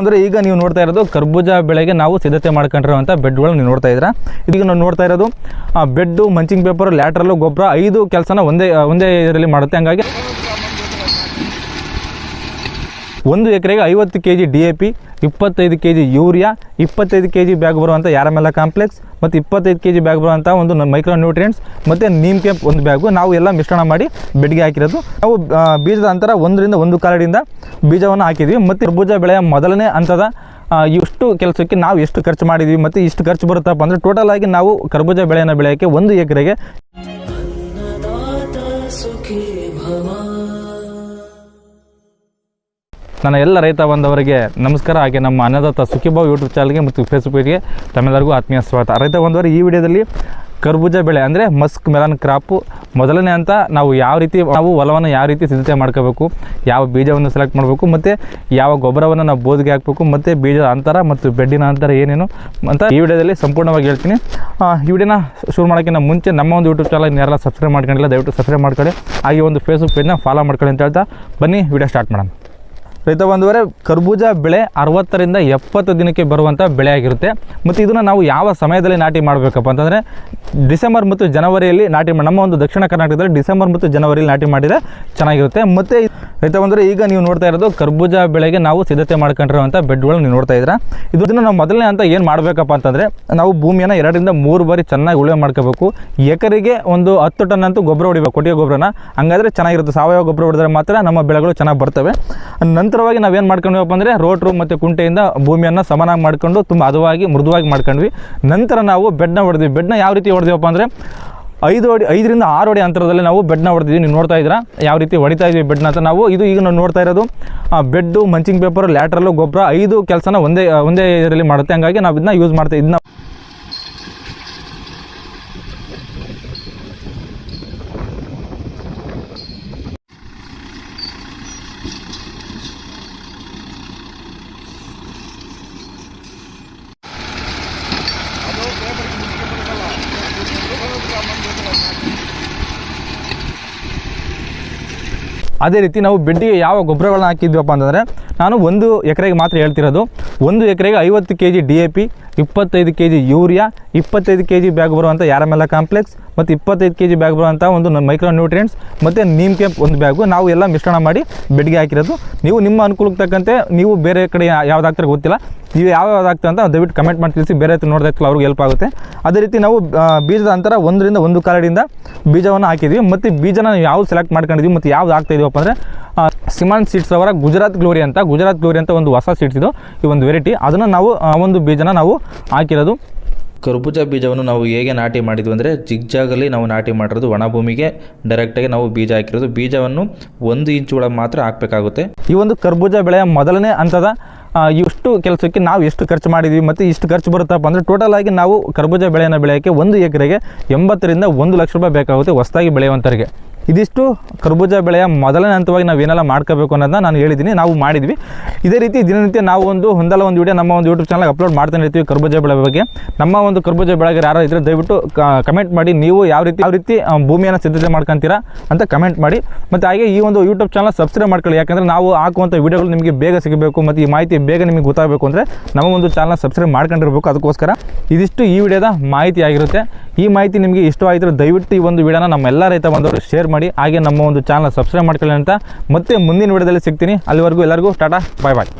ಅಂದ್ರೆ ಈಗ ನೀವು ನೋಡ್ತಾ ಇರೋದು ಕರ್ಬೂಜ ಬೆಳೆಗೆ ನಾವು ಸಿದ್ಧತೆ ಮಾಡ್ಕೊಂಡಿರುವಂಥ ಬೆಡ್ಗಳು ನೀವು ನೋಡ್ತಾ ಇದ್ದೀರಾ? ಇದೀಗ ನಾವು ನೋಡ್ತಾ ಇರೋದು ಬೆಡ್ಡು ಮಂಚಿಂಗ್ ಪೇಪರ್ ಲ್ಯಾಟ್ರಲ್ಲು ಗೊಬ್ಬರ, ಐದು ಕೆಲಸನ ಒಂದೇ ಒಂದೇ ಇದರಲ್ಲಿ ಮಾಡುತ್ತೆ. ಹಂಗಾಗಿ ಒಂದು ಎಕರೆಗೆ ಐವತ್ತು K G D A P ಇಪ್ಪತ್ತೈದು ಕೆ ಜಿ ಯೂರಿಯಾ, ಇಪ್ಪತ್ತೈದು ಕೆ ಜಿ ಬ್ಯಾಗ್ ಬರುವಂಥ ಯಾರಮೆಲ್ಲ ಕಾಂಪ್ಲೆಕ್ಸ್ ಮತ್ತು ಇಪ್ಪತ್ತೈದು ಕೆ ಜಿ ಬ್ಯಾಗ್ ಬರುವಂಥ ಒಂದು ಮೈಕ್ರೋ ನ್ಯೂಟ್ರಿಯೆಂಟ್ಸ್ ಮತ್ತು ನೀಮ್ ಕೆಂಪ್ ಒಂದು ಬ್ಯಾಗು ನಾವು ಎಲ್ಲ ಮಿಶ್ರಣ ಮಾಡಿ ಬೆಡ್ಗೆ ಹಾಕಿರೋದು. ನಾವು ಬೀಜದ ಅಂತರ ಒಂದರಿಂದ ಒಂದು ಕಾಲಡಿಂದ ಬೀಜವನ್ನು ಹಾಕಿದ್ವಿ ಮತ್ತು ಕರ್ಬೂಜ ಬೆಳೆಯ ಮೊದಲನೇ ಹಂತದ ಇಷ್ಟು ಕೆಲಸಕ್ಕೆ ನಾವು ಎಷ್ಟು ಖರ್ಚು ಮಾಡಿದ್ವಿ ಮತ್ತು ಇಷ್ಟು ಖರ್ಚು ಬರುತ್ತಪ್ಪ ಅಂದರೆ ಟೋಟಲ್ ಆಗಿ ನಾವು ಕರ್ಬೂಜ ಬೆಳೆಯನ್ನು ಬೆಳೆಯೋಕ್ಕೆ ಒಂದು ಎಕರೆಗೆ ನನ್ನ ಎಲ್ಲ ರೈತ ಬಂದವರಿಗೆ ನಮಸ್ಕಾರ, ಹಾಗೆ ನಮ್ಮ ಅನ್ನದಾತ ಸುಖಿಭಾವ್ ಯೂಟ್ಯೂಬ್ ಚಾನಲ್ಗೆ ಮತ್ತು ಫೇಸ್ಬುಕ್ ಪೇಜ್ಗೆ ತಮ್ಮೆಲ್ಲರಿಗೂ ಆತ್ಮೀಯ ಸ್ವಾಗತ. ರೈತ ಬಂದವರು, ಈ ವಿಡಿಯೋದಲ್ಲಿ ಕರ್ಬೂಜ ಬೆಳೆ ಅಂದರೆ ಮಸ್ಕ್ ಮೆಲನ್ ಕ್ರಾಪು ಮೊದಲನೇ ಅಂತ ನಾವು ಯಾವ ರೀತಿ, ನಾವು ಹೊಲವನ್ನು ಯಾವ ರೀತಿ ಸಿದ್ಧತೆ ಮಾಡ್ಕೋಬೇಕು, ಯಾವ ಬೀಜವನ್ನು ಸೆಲೆಕ್ಟ್ ಮಾಡಬೇಕು, ಮತ್ತು ಯಾವ ಗೊಬ್ಬರವನ್ನು ನಾವು ಬೋದಿಗೆ ಹಾಕಬೇಕು, ಮತ್ತು ಬೀಜದ ಅಂತರ ಮತ್ತು ಬೆಡ್ಡಿನ ಅಂತರ ಏನೇನು ಅಂತ ಈ ವಿಡಿಯೋದಲ್ಲಿ ಸಂಪೂರ್ಣವಾಗಿ ಹೇಳ್ತೀನಿ. ಈ ವಿಡಿಯೋನ ಶುರು ಮಾಡೋಕ್ಕಿಂತ ಮುಂಚೆ ನಮ್ಮ ಒಂದು ಯೂಟ್ಯೂಬ್ ಚಾನಲ್ ಯಾರೆಲ್ಲ ಸಬ್ಸ್ಕ್ರೈಬ್ ಮಾಡ್ಕೊಂಡಿಲ್ಲ, ದಯವಿಟ್ಟು ಸಬ್ಸ್ಕ್ರೈಬ್ ಮಾಡ್ಕೊಳ್ಳಿ. ಹಾಗೆ ಒಂದು ಫೇಸ್ಬುಕ್ ಪೇಜ್ನ ಫಾಲೋ ಮಾಡ್ಕೊಳ್ಳಿ ಅಂತ ಹೇಳ್ತಾ ಬನ್ನಿ, ವಿಡಿಯೋ ಸ್ಟಾರ್ಟ್ ಮಾಡೋಣ. ರೈತ ಬಂದವರೆ ಕರ್ಬೂಜ ಬೆಳೆ ಅರವತ್ತರಿಂದ ಎಪ್ಪತ್ತು ದಿನಕ್ಕೆ ಬರುವಂಥ ಬೆಳೆ ಆಗಿರುತ್ತೆ ಮತ್ತು ಇದನ್ನು ನಾವು ಯಾವ ಸಮಯದಲ್ಲಿ ನಾಟಿ ಮಾಡಬೇಕಪ್ಪ ಅಂತಂದರೆ, ಡಿಸೆಂಬರ್ ಮತ್ತು ಜನವರಿಯಲ್ಲಿ ನಾಟಿ ನಮ್ಮ ಒಂದು ದಕ್ಷಿಣ ಕರ್ನಾಟಕದಲ್ಲಿ ಡಿಸೆಂಬರ್ ಮತ್ತು ಜನವರಿಯಲ್ಲಿ ನಾಟಿ ಮಾಡಿದರೆ ಚೆನ್ನಾಗಿರುತ್ತೆ. ಮತ್ತು ರೈತ ಬಂದರೆ ಈಗ ನೀವು ನೋಡ್ತಾ ಇರೋದು ಕರ್ಬೂಜ ಬೆಳೆಗೆ ನಾವು ಸಿದ್ಧತೆ ಮಾಡ್ಕೊಂಡಿರುವಂಥ ಬೆಡ್ಗಳು ನೀವು ನೋಡ್ತಾ ಇದ್ದೀರಾ? ಇದು ಇದನ್ನು ನಾವು ಮೊದಲನೇ ಅಂತ ಏನು ಮಾಡಬೇಕಪ್ಪ ಅಂತಂದರೆ ನಾವು ಭೂಮಿಯನ್ನು ಎರಡರಿಂದ ಮೂರು ಬಾರಿ ಚೆನ್ನಾಗಿ ಉಳುಮೆ ಮಾಡ್ಕೋಬೇಕು. ಎಕರೆಗೆ ಒಂದು ಹತ್ತು ಟನ್ ಅಂತೂ ಗೊಬ್ಬರ ಹೊಡಿಬೇಕು, ಕೊಟ್ಟಿಗೆ ಗೊಬ್ಬರನ. ಹಂಗಾದ್ರೆ ಚೆನ್ನಾಗಿರುತ್ತೆ. ಸಾವಯವ ಗೊಬ್ಬರ ಹೊಡೆದ್ರೆ ಮಾತ್ರ ನಮ್ಮ ಬೆಳೆಗಳು ಚೆನ್ನಾಗಿ ಬರ್ತವೆ. ನಂತರವಾಗಿ ನಾವೇನು ಮಾಡ್ಕೊಂಡ್ವಪ್ಪ ಅಂದರೆ ರೋಟ್ರು ಮತ್ತು ಕುಂಟೆಯಿಂದ ಭೂಮಿಯನ್ನು ಸಮನಾಗಿ ಮಾಡ್ಕೊಂಡು ತುಂಬ ಹದವಾಗಿ ಮೃದುವಾಗಿ ಮಾಡ್ಕೊಂಡ್ವಿ. ನಂತರ ನಾವು ಬೆಡ್ನ ಹೊಡೆದ್ವಿ. ಬೆಡ್ನ ಯಾವ ರೀತಿ ಹೊಡೆದಿವಪ್ಪ ಅಂದರೆ ಐದು ಅಡಿ, ಐದರಿಂದ ಆರು ಅಡಿ ಅಂತರದಲ್ಲಿ ನಾವು ಬೆಡ್ನ ಹೊಡೆದಿದ್ವಿ ನೀವು ನೋಡ್ತಾ ಇದ್ದೀರಾ? ಯಾವ ರೀತಿ ಹೊಡಿತಾ ಇದ್ವಿ ಬೆಡ್ನ ಅಂತ ನಾವು ಇದು ಈಗ ನಾವು ನೋಡ್ತಾ ಇರೋದು. ಬೆಡ್ಡು, ಮಂಚಿಂಗ್ ಪೇಪರ್, ಲ್ಯಾಟ್ರಲ್ಲು, ಗೊಬ್ಬರ, ಐದು ಕೆಲಸನ ಒಂದೇ ಒಂದೇ ಇದರಲ್ಲಿ ಮಾಡುತ್ತೆ. ಹಂಗಾಗಿ ನಾವು ಇದನ್ನ ಯೂಸ್ ಮಾಡ್ತಾ ಇದನ್ನ ಅದೇ ರೀತಿ ನಾವು ಬೆಡ್ಡಿಗೆ ಯಾವ ಗೊಬ್ಬರಗಳನ್ನ ಹಾಕಿದ್ವಪ್ಪ ಅಂತಂದರೆ ನಾನು ಒಂದು ಎಕರೆಗೆ ಮಾತ್ರ ಹೇಳ್ತಿರೋದು. ಒಂದು ಎಕರೆಗೆ ಐವತ್ತು K G D A P, ಇಪ್ಪತ್ತೈದು ಕೆ ಜಿ ಯೂರಿಯಾ, ಇಪ್ಪತ್ತೈದು ಕೆ ಜಿ ಬ್ಯಾಗ್ ಬರುವಂಥ ಯಾರಮೆಲ್ಲ ಕಾಂಪ್ಲೆಕ್ಸ್, ಮತ್ತು ಇಪ್ಪತ್ತೈದು ಕೆ ಜಿ ಬ್ಯಾಗ್ ಬರುವಂಥ ಒಂದು ಮೈಕ್ರೋ ನ್ಯೂಟ್ರಿಯೆಂಟ್ಸ್ ಮತ್ತು ನೀಮ್ ಕೆಂಪ್ ಒಂದು ಬ್ಯಾಗು ನಾವು ಎಲ್ಲ ಮಿಶ್ರಣ ಮಾಡಿ ಬೆಡ್ಗೆ ಹಾಕಿರೋದು. ನೀವು ನಿಮ್ಮ ಅನುಕೂಲಕ್ಕೆ ತಕ್ಕಂತೆ ನೀವು ಬೇರೆ ಕಡೆ ಯಾವುದಾಗ್ತಾರೆ ಗೊತ್ತಿಲ್ಲ. ನೀವು ಯಾವ ಯಾವ್ದು ಆಗ್ತದೆ ಅಂತ ದಯವಿಟ್ಟು ಕಮೆಂಟ್ ಮಾಡಿ ತಿಳಿಸಿ, ಬೇರೆ ಹತ್ರ ನೋಡಿದ ಅವ್ರಿಗೆ ಹೆಲ್ಪ್ ಆಗುತ್ತೆ. ಅದೇ ರೀತಿ ನಾವು ಬೀಜದ ಅಂತರ ಒಂದರಿಂದ ಒಂದು ಕಾಲಡಿಯಿಂದ ಬೀಜವನ್ನು ಹಾಕಿದ್ದೀವಿ ಮತ್ತು ಬೀಜನ ನಾವು ಯಾವ್ದು ಸೆಲೆಕ್ಟ್ ಮಾಡ್ಕೊಂಡಿದ್ದೀವಿ ಮತ್ತು ಯಾವ್ದು ಆಗ್ತಾಯಿದ್ದೀವಪ್ಪ ಅಂದರೆ ಸಿಮಾನ್ ಸೀಡ್ಸ್ ಅವರ ಗುಜರಾತ್ ಗ್ಲೋರಿ ಅಂತ ಗುಜರಾತ್ ಗ್ಲೋರಿ ಅಂತ ಒಂದು ಹೊಸ ಸೀಡ್ಸ್ ಇದು ಈ ಒಂದು ವೆರೈಟಿ ಅದನ್ನು ನಾವು ಆ ಒಂದು ಬೀಜನ ನಾವು ಹಾಕಿರೋದು. ಕರ್ಬೂಜ ಬೀಜವನ್ನು ನಾವು ಹೇಗೆ ನಾಟಿ ಮಾಡಿದ್ವಿ ಅಂದರೆ ಜಿಗ್ಜಾಗಲ್ಲಿ ನಾವು ನಾಟಿ ಮಾಡಿರೋದು ಒಣ ಭೂಮಿಗೆ ಡೈರೆಕ್ಟಾಗಿ ನಾವು ಬೀಜ ಹಾಕಿರೋದು. ಬೀಜವನ್ನು ಒಂದು ಇಂಚು ಒಳಗೆ ಮಾತ್ರ ಹಾಕಬೇಕಾಗುತ್ತೆ. ಈ ಒಂದು ಕರ್ಬೂಜ ಬೆಳೆಯ ಮೊದಲನೇ ಹಂತದ ಇಷ್ಟು ಕೆಲಸಕ್ಕೆ ನಾವು ಎಷ್ಟು ಖರ್ಚು ಮಾಡಿದ್ವಿ ಮತ್ತು ಇಷ್ಟು ಖರ್ಚು ಬರುತ್ತಪ್ಪ ಅಂದರೆ ಟೋಟಲ್ ಆಗಿ ನಾವು ಕರ್ಬೂಜ ಬೆಳೆಯನ್ನು ಬೆಳೆಯೋಕ್ಕೆ ಒಂದು ಎಕರೆಗೆ ಎಂಬತ್ತರಿಂದ ಒಂದು ಲಕ್ಷ ರೂಪಾಯಿ ಬೇಕಾಗುತ್ತೆ ಹೊಸದಾಗಿ ಬೆಳೆಯುವಂಥವ್ರಿಗೆ ಇದಿಷ್ಟು ಕರ್ಬೂಜ ಬೆಳೆಯ ಮೊದಲನೇ ಹಂತವಾಗಿ ನಾವು ಏನೆಲ್ಲ ಮಾಡ್ಕೋಬೇಕು ಅನ್ನೋದನ್ನ ನಾನು ಹೇಳಿದ್ದೀನಿ, ನಾವು ಮಾಡಿದ್ವಿ. ಇದೇ ರೀತಿ ದಿನನಿತ್ಯ ನಾವು ಒಂದು ಒಂದಲ್ಲ ಒಂದು ವಿಡಿಯೋ ನಮ್ಮ ಒಂದು ಯೂಟ್ಯೂಬ್ ಚಾನಲ್ ಅಪ್ಲೋಡ್ ಮಾಡ್ತಾನೆ ಇರ್ತೀವಿ ಕರ್ಬೂಜ ಬೆಳೆ ಬಗ್ಗೆ. ನಮ್ಮ ಒಂದು ಕರ್ಬೂಜ ಬೆಳೆಗಾರ ಯಾರು ಇದ್ದರೆ ದಯವಿಟ್ಟು ಕಮೆಂಟ್ ಮಾಡಿ, ನೀವು ಯಾವ ರೀತಿ ಯಾವ ರೀತಿ ಭೂಮಿಯನ್ನು ಸಿದ್ಧತೆ ಮಾಡ್ಕೊಂತೀರಾ ಅಂತ ಕಮೆಂಟ್ ಮಾಡಿ. ಮತ್ತು ಹಾಗೆ ಈ ಒಂದು ಯೂಟ್ಯೂಬ್ ಚಾನಲ್ ಸಬ್ಸ್ಕ್ರೈಬ್ ಮಾಡ್ಕೊಳ್ಳಿ, ಯಾಕಂದರೆ ನಾವು ಹಾಕುವಂಥ ವಿಡಿಯೋಗಳು ನಿಮಗೆ ಬೇಗ ಸಿಗಬೇಕು ಮತ್ತು ಈ ಮಾಹಿತಿ ಬೇಗ ನಿಮಗೆ ಗೊತ್ತಾಗಬೇಕು ಅಂದರೆ ನಮ್ಮ ಒಂದು ಚಾನಲ್ ಸಬ್ಸ್ಕ್ರೈಬ್ ಮಾಡ್ಕೊಂಡಿರ್ಬೇಕು. ಅದಕ್ಕೋಸ್ಕರ ಇದಿಷ್ಟು ಈ ವಿಡಿಯೋದ ಮಾಹಿತಿ ಆಗಿರುತ್ತೆ. ಈ ಮಾಹಿತಿ ನಿಮಗೆ ಇಷ್ಟವಾಗಿದ್ದರೆ ದಯವಿಟ್ಟು ಈ ಒಂದು ವಿಡಿಯೋನ ನಮ್ಮ ಎಲ್ಲ ರೈತ ಬಂದವರು ಶೇರ್ ಮಾಡಿ, ಹಾಗೆ ನಮ್ಮ ಒಂದು ಚಾನಲ್ ಸಬ್ಸ್ಕ್ರೈಬ್ ಮಾಡ್ಕೊಳ್ಳಿ ಅಂತ ಮತ್ತೆ ಮುಂದಿನ ವಿಡಿಯೋದಲ್ಲಿ ಸಿಗ್ತೀನಿ. ಅಲ್ಲಿವರೆಗೂ ಎಲ್ಲರಿಗೂ ಟಾಟಾ ಬಾಯ್ ಬಾಯ್